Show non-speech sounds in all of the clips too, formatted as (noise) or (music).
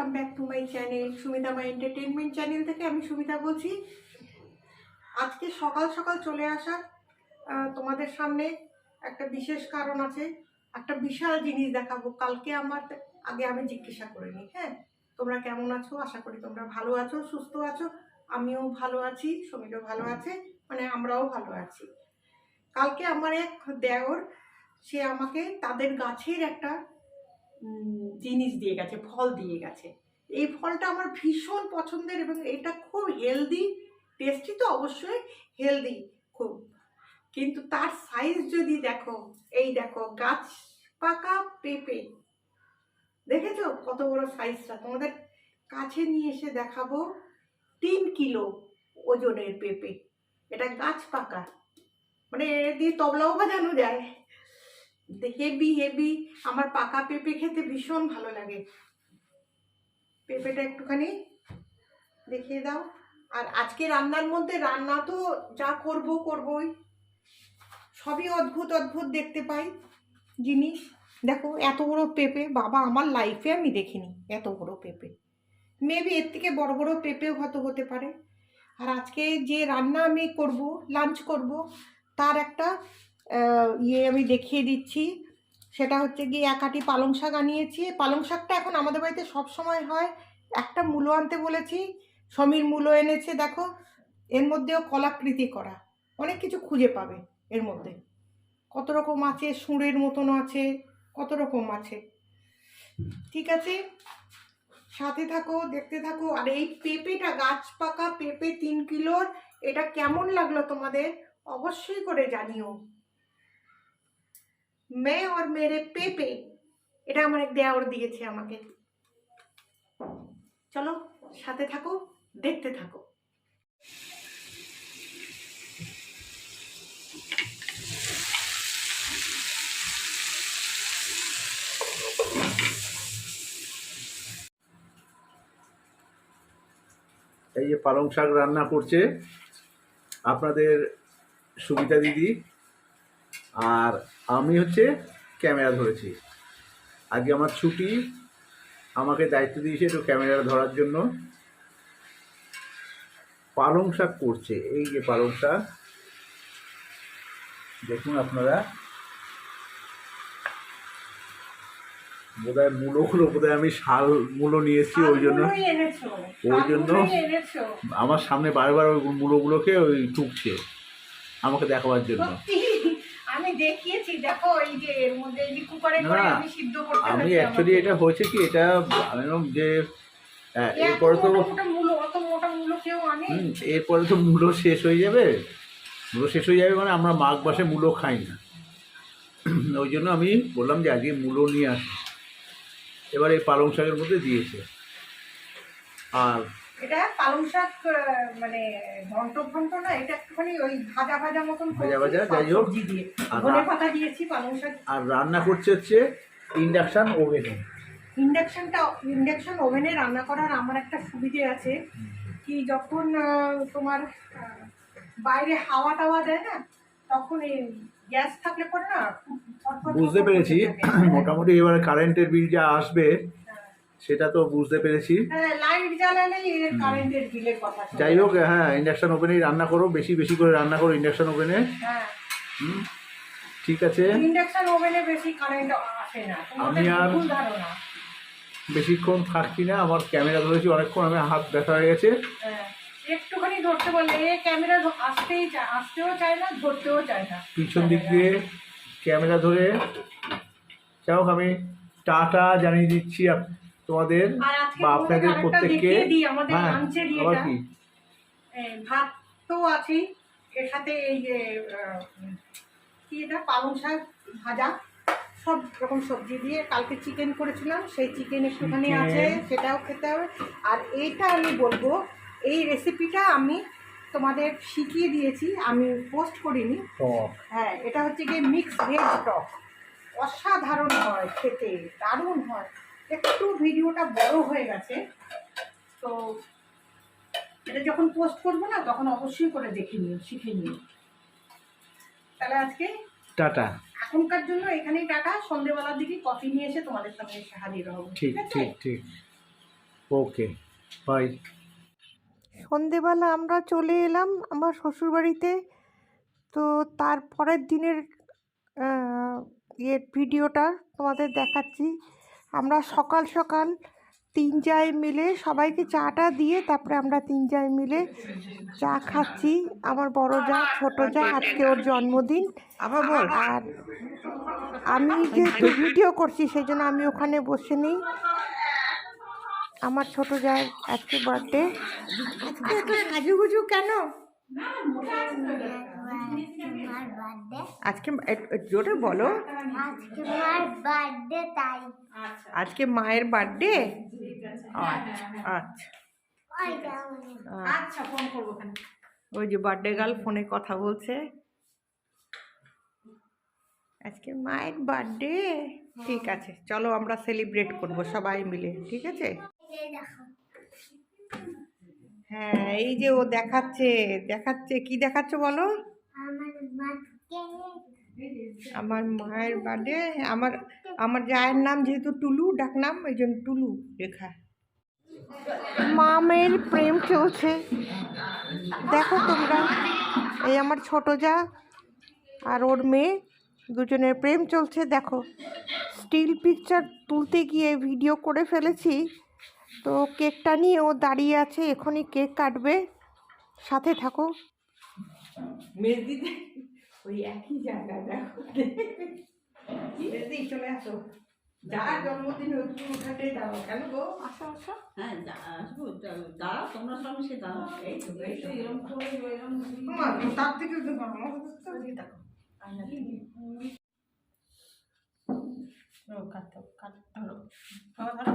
Welcome back to my channel Sumita my entertainment channel থেকে আমি সুমিতা বলছি। আজকে সকাল সকাল চলে আসার তোমাদের সামনে একটা বিশেষ কারণ আছে, একটা বিশাল জিনিস দেখাবো। কালকে আমার আগে আমি জিজ্ঞাসা করে নিই হ্যাঁ? তোমরা কেমন আছো? আশা করি তোমরা ভালো আছো, সুস্থ আছো। আমিও ভালো আছি, সুমিতও ভালো আছে মানে আমরাও ভালো আছি। কালকে আমার এক দেওর, সে আমাকে তাদের গাছের একটা জিনিস দিয়ে গেছে, ফল দিয়ে গেছে। এই ফলটা আমার ভীষণ পছন্দের এবং এটা খুব হেলদি টেস্টি তো অবশ্যই হেলদি খুব। কিন্তু তার সাইজ যদি দেখো, এই দেখো, গাছ পাকা পেঁপে। দেখেছ কত বড় সাইজটা তোমাদের কাছে নিয়ে এসে দেখাবো তিন কিলো ওজনের পেঁপে। এটা গাছ পাকা। মানে দিয়ে তবলাও বাজানো যায়। হেভি হেভি আমার পাকা পেঁপে খেতে ভীষণ ভালো লাগে। পেঁপেটা একটুখানি দেখিয়ে দাও। আর আজকে রান্নার মধ্যে রান্না তো যা করব, করবই। সবই অদ্ভুত অদ্ভুত দেখতে পাই জিনিস। দেখো, এত বড় পেঁপে, বাবা, আমার লাইফে আমি দেখিনি এত বড় পেঁপে। মেবি এর থেকে বড় বড় পেঁপেও হয়তো হতে পারে। আর আজকে যে রান্না আমি করব লাঞ্চ করব, তার একটা ইয়ে আমি দেখিয়ে দিচ্ছি। সেটা হচ্ছে গিয়ে একাটি পালং শাক আনিয়েছি। পালং শাকটা এখন আমাদের বাড়িতে সব সময় হয়। একটা মূলো আনতে বলেছি, সমীর মূলো এনেছে, দেখো। এর মধ্যেও কলাকৃতি করা। অনেক কিছু খুঁজে পাবে এর মধ্যে। কত রকম আছে, সুঁড়ের মতন আছে, কত রকম আছে। ঠিক আছে? সাথে থাকো, দেখতে থাকো। আর এই পেঁপেটা গাছ পাকা, পেঁপে তিন কিলোর। এটা কেমন লাগল তোমাদের? অবশ্যই করে জানিও। মে আর মেরে পেপে। এটা আমার এক দেওয়ার দিয়েছে আমাকে। চলো, সাথে থাকো, দেখতে থাকো। এই যে পালং শাক রান্না করছে, আপনাদের সুবিধা দিদি। আর আমি হচ্ছে ক্যামেরা ধরেছি। আজকে আমার ছুটি আমাকে দায়িত্ব দিয়েছে একটু ক্যামেরা ধরার জন্য। পালং শাক করছে এই যে পালং শাক। দেখুন আপনারা। বোধহয় মূলোগুলো বোধহয় আমি শাল মূলো নিয়েছি ওই জন্য। ওই জন্য- আমার সামনে বারবার ওই মূলগুলোকে ওই টুকছে আমাকে দেখাবার জন্য। আমি দেখিয়েছি দেখো এই যে এর মধ্যে এই কুকারে করে না, আমি সিদ্ধ করতে আমি অ্যাকচুয়ালি এটা হয়েছে কি এটা আমি যে হ্যাঁ, এরপরে তো মূলো অত মোটা মূলো কেউ আনে? এরপরে তো মূলো শেষ হয়ে যাবে। মূলো শেষ হয়ে যাবে মানে আমরা মাঘ মাসে মূলো খাই না। ওই জন্য আমি বললাম যে আজকে মূলো নিয়ে আসি এবার এই পালং শাকের মধ্যে দিয়েছে। আর এটা পালং শাক মানে ঘন্ট ঘন্ট না এটা একটুখানি ওই ভাজা ভাজা মতন ভাজা ভাজা, যাই হোক। দিয়ে। ধনে পাতা দিয়েছি পালং শাক। আর রান্না করছে হচ্ছে ইন্ডাকশান ওভেনে। ইন্ডাকশনটা ইন্ডাকশন ওভেনে রান্না করার আমার একটা সুবিধে আছে কি যখন তোমার বাইরে হাওয়া টাওয়া দেয় না তখন এই গ্যাস থাকলে পরে না বুঝতে পেরেছি। (clears throat) মোটামুটি এবার কারেন্টের বিল যা আসবে সেটা তো বুঝতে পেরেছি। হ্যাঁ যাই হোক হ্যাঁ ইন্ডাকশান ওভেনেই রান্না করো বেশি বেশি করে রান্না করো ইন্ডাকশান ওভেনে হ্যাঁ। ঠিক আছে। ওভেনে আসে না। আমি আর- বেশিক্ষণ থাকছি না আমার ক্যামেরা ধরেছি অনেকক্ষণ আমি হাত ব্যথা হয়ে গেছে। হ্যাঁ একটুখানি ধরতে বলে ক্যামেরা আসতেই আসতেও চায় না ধরতেও চায় না। পিছন দিক দিয়ে ক্যামেরা ধরে যাই হোক আমি টাটা জানিয়ে দিচ্ছি তোমাদের বা আপনাদের প্রত্যেককে হ্যাঁ আবার কি? ভাত তো আছেই এর সাথে এই যে কি এটা পালং শাক ভাজা সব রকম সবজি দিয়ে কালকে চিকেন করেছিলাম সেই চিকেন একটুখানি আছে সেটাও খেতে হবে। আর এইটা আমি বলব এই রেসিপিটা আমি তোমাদের শিখিয়ে দিয়েছি আমি পোস্ট করিনি। হ্যাঁ এটা হচ্ছে গিয়ে মিক্স ভেজ টক অসাধারণ হয় খেতে দারুণ হয়। একটু ভিডিওটা বড় হয়ে গেছে তো এটা যখন পোস্ট করব না তখন অবশ্যই করে দেখে নিও শিখে নিও। তাহলে আজকে টাটা। এখনকার জন্য এখানেই টাটা। সন্ধেবেলার দিকে কফি নিয়ে এসে তোমাদের সামনে এসে হাজির হব। ঠিক ঠিক ঠিক ওকে বাই সন্ধেবেলা আমরা চলে এলাম আমার শ্বশুরবাড়িতে। তো তারপরের দিনের ইয়ে ভিডিওটা তোমাদের দেখাচ্ছি। আমরা সকাল সকাল তিন জায় মিলে সবাইকে চাটা দিয়ে তারপরে আমরা তিন জায় মিলে চা খাচ্ছি। আমার বড় যা ছোট যা আজকে ওর জন্মদিন। আবার আর আমি যেহেতু ভিডিও করছি সেই জন্য আমি ওখানে বসে নেই। আমার ছোট যার আজকে বার্থডে আজকে এত সাজুগুজু কেন? আজকে জোরে বলো। আজকে তোমার বার্থডে তাই। আজকে মায়ের বার্থডে আচ্ছা মনে আচ্ছা ওই যে বার্থডে গার্ল ফোনে কথা বলছে। আজকে মায়ের বার্থডে ঠিক আছে চলো আমরা সেলিব্রেট করব সবাই মিলে ঠিক আছে? দেখো। হ্যাঁ এই যে ও দেখাচ্ছে দেখাচ্ছে। কি দেখাচ্ছে বলো? আমার মায়ের বার্থডে। আমার আমার জায়ের নাম যেহেতু টুলু ডাকনাম এই জন্য টুলু লেখা। মা মেয়ের প্রেম চলছে। দেখো তোমরা এই আমার ছোট যা আর ওর মেয়ে দুজনের প্রেম চলছে। দেখো স্টিল পিকচার তুলতে গিয়ে ভিডিও করে ফেলেছি। তো কেকটা নিয়ে ও দাঁড়িয়ে আছে এখনই কেক কাটবে। সাথে থাকো। মেজদিতে ওই একই জায়গায় দেখো। চলে আসো। যার জন্মদিন একটু উঠাতে দাও। কেন গো? আসো আসো। হ্যাঁ আসব, দাঁড়াও তোমরা সব মিশে দাঁড়াও। এই তো এরকম করে এরকম তার থেকে তো ভালো, আমার কাছে তো দিয়ে দেখো। ও, কাটো, কাটো, ধরো। ধরো।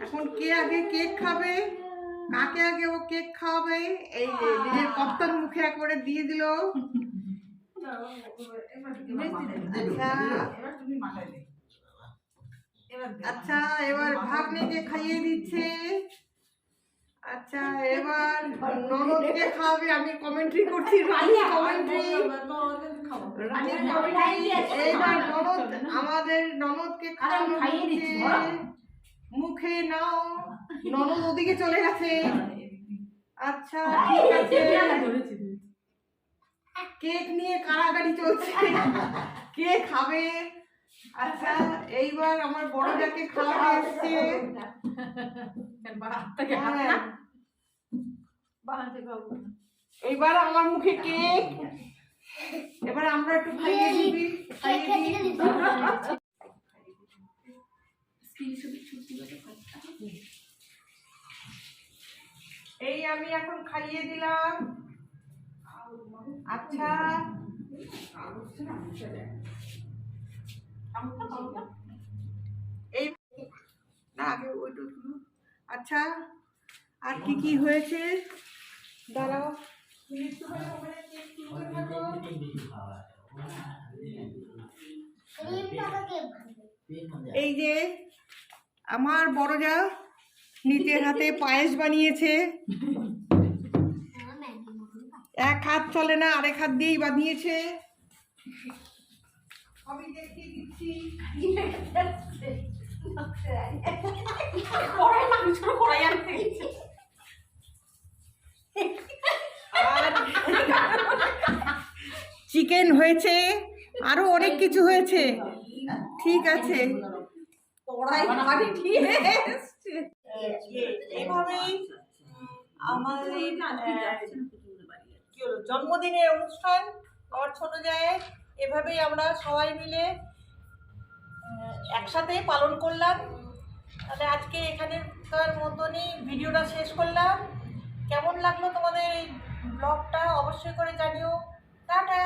এখন কে আগে কেক খাবে? কাকে আগে ও কেক খাওয়াবে? এই নিজের কপ্তার মুখে একবারে দিয়ে দিল। আচ্ছা। এবার। আচ্ছা এবার ভাগ্নেকে খাইয়ে দিচ্ছে। আচ্ছা এবার ননদকে খাওয়াবে। আমি কমেন্ট্রি করছি রানী কমেন্ট্রি রানী কমেন্ট্রি এইবার ননদ আমাদের ননদকে খাওয়ানো খাইয়ে দিচ্ছি, হচ্ছে। মুখে নাও। ননদ ওদিকে চলে গেছে। আচ্ছা ঠিক আছে। কেক নিয়ে কারাগারি চলছে। কে খাবে? আচ্ছা এইবার আমার বড় যাকে খাওয়া আসছে হ্যাঁ। এইবার আমার মুখে কেক। এবার আমরা একটু খাইয়ে দিবি খাইয়ে এই আমি এখন খাইয়ে দিলাম। আচ্ছা। এই আগে ওইটা আচ্ছা আর কি কি হয়েছে? দাঁড়াও। এই যে আমার বড় যা নিজের হাতে পায়েস বানিয়েছে। এক হাত চলে না আরেক হাত দিয়েই বানিয়েছে। আমি দেখিয়ে দিচ্ছি। চিকেন হয়েছে আরও অনেক কিছু হয়েছে। ঠিক আছে। এইভাবেই আমাদের কি। হলো জন্মদিনের অনুষ্ঠান আমার ছোট জায়ের এভাবেই আমরা সবাই মিলে একসাথে পালন করলাম। তাহলে আজকে এখানের মতনই ভিডিওটা শেষ করলাম। কেমন লাগল তোমাদের এই ব্লগটা অবশ্যই করে জানিও। টাটা!